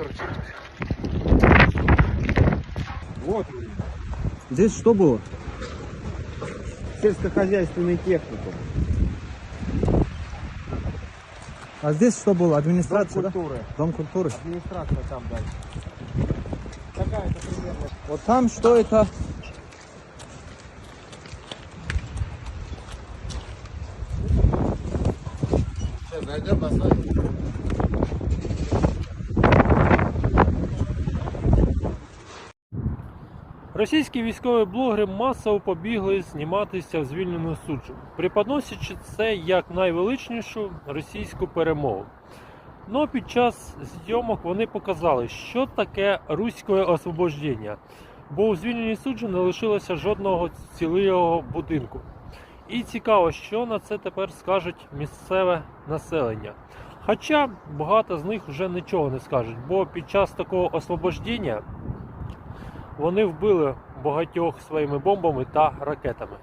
короче. Вот он. Здесь что было? Сельскохозяйственный техникум. А здесь что было? Дом Администрация, да? культуры. Дом культуры. Администрация там дальше. Такая-то примерно. Вот там что это? Сейчас зайдем, посмотрим. Російські військові блогери масово побігли зніматися в звільнену суджу, преподносячи це як найвеличнішу російську перемогу. Но під час зйомок вони показали, що таке руське освобождення, бо у звільненій суджі не лишилося жодного цілого будинку. І цікаво, що на це тепер скажуть місцеве населення. Хоча багато з них вже нічого не скажуть, бо під час такого освобождення вони вбили багатьох своїми бомбами та ракетами.